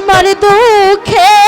আমার দুঃখে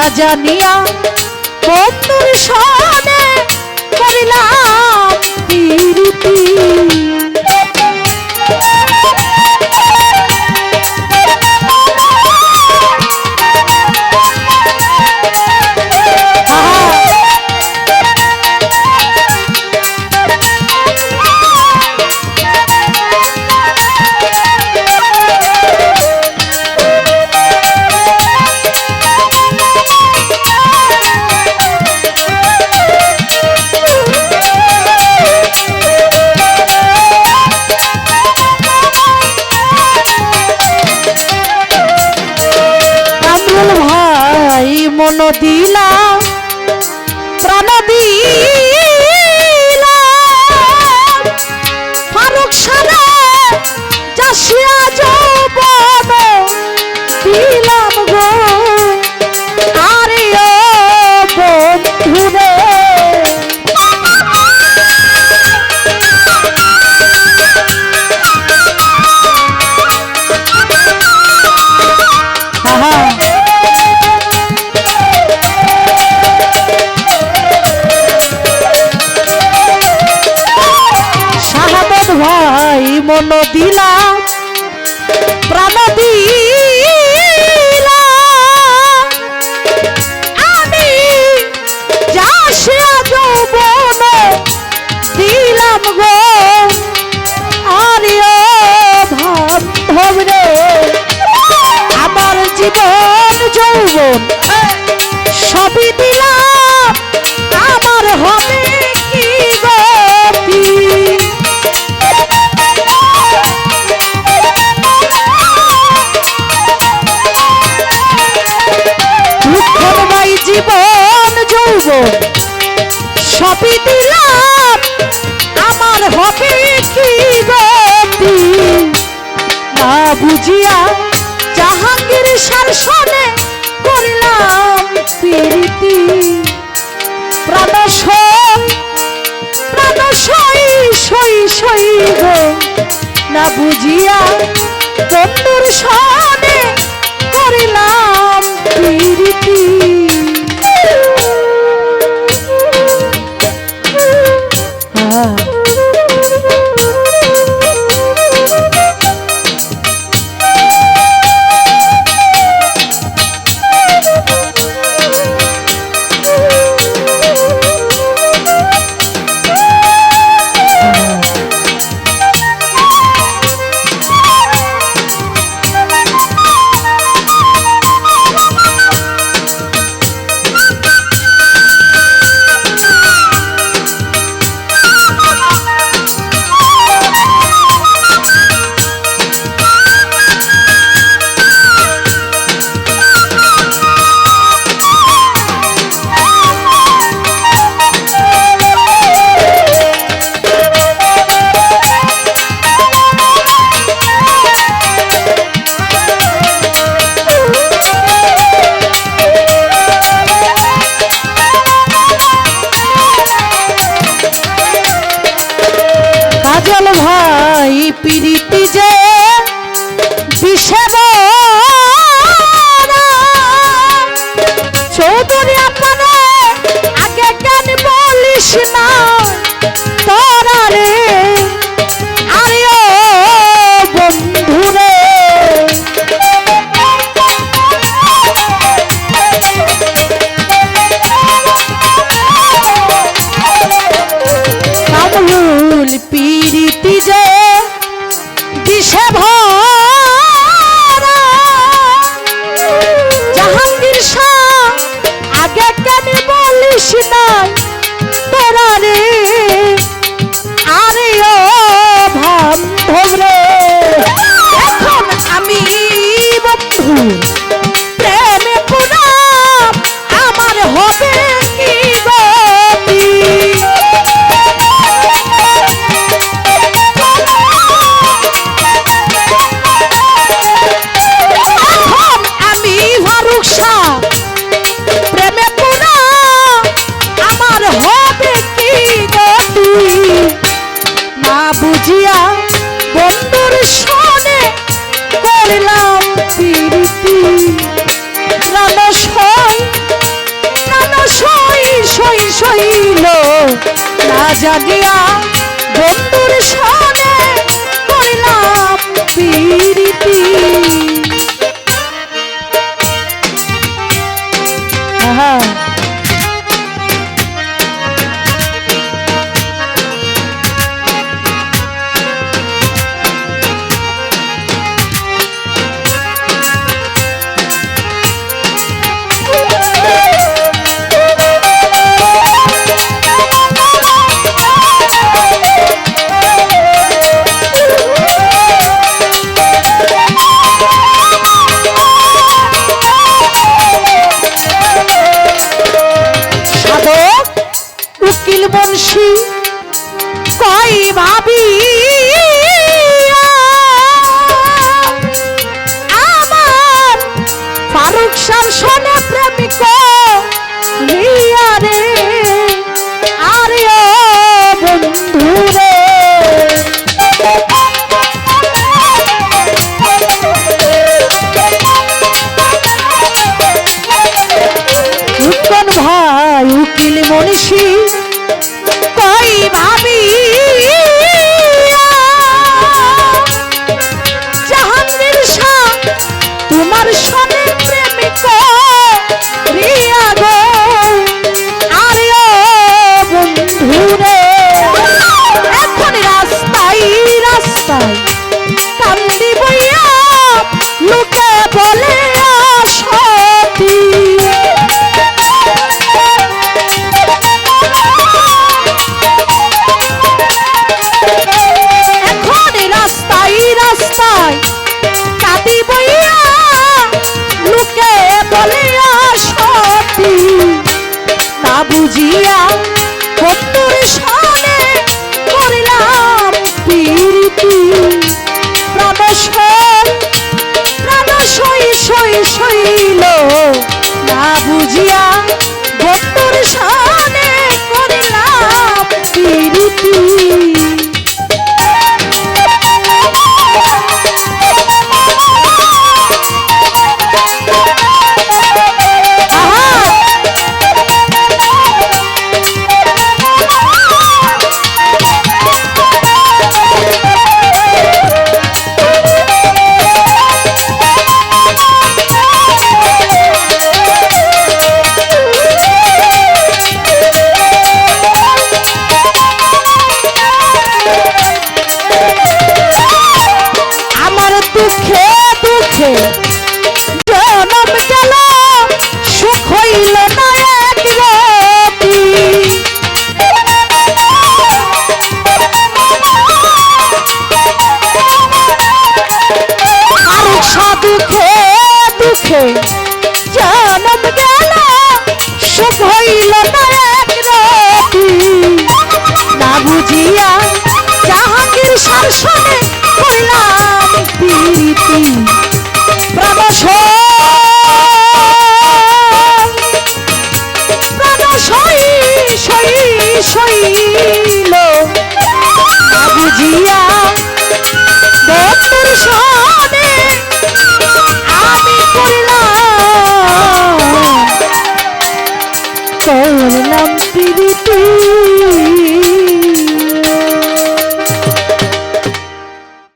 না জানিয়া বন্ধুর সনে মন দিলাম প্রাণ দিলাম ফারুক সারা চাষিয়া মন দিলাম প্রাণ দিলাম আমি যাসিয়া যৌবন আমার জীবন যৌবন সবই দিলাম। আমার হবে কি গতি? না বুঝিয়া জাহাঙ্গীর শাসনে করলাম প্রীতি। প্রাণ সই প্রাণ সই সই না বুঝিয়া বন্ধুর সনে করলাম প্রীতি। জাগিয়া বন্ধুর সনে করিলাম পিরিতি। হ্যাঁ ভাবি ভাবি আমার ফারুক সার শোনে প্রেমিকা প্রেমিক রিয়া গো।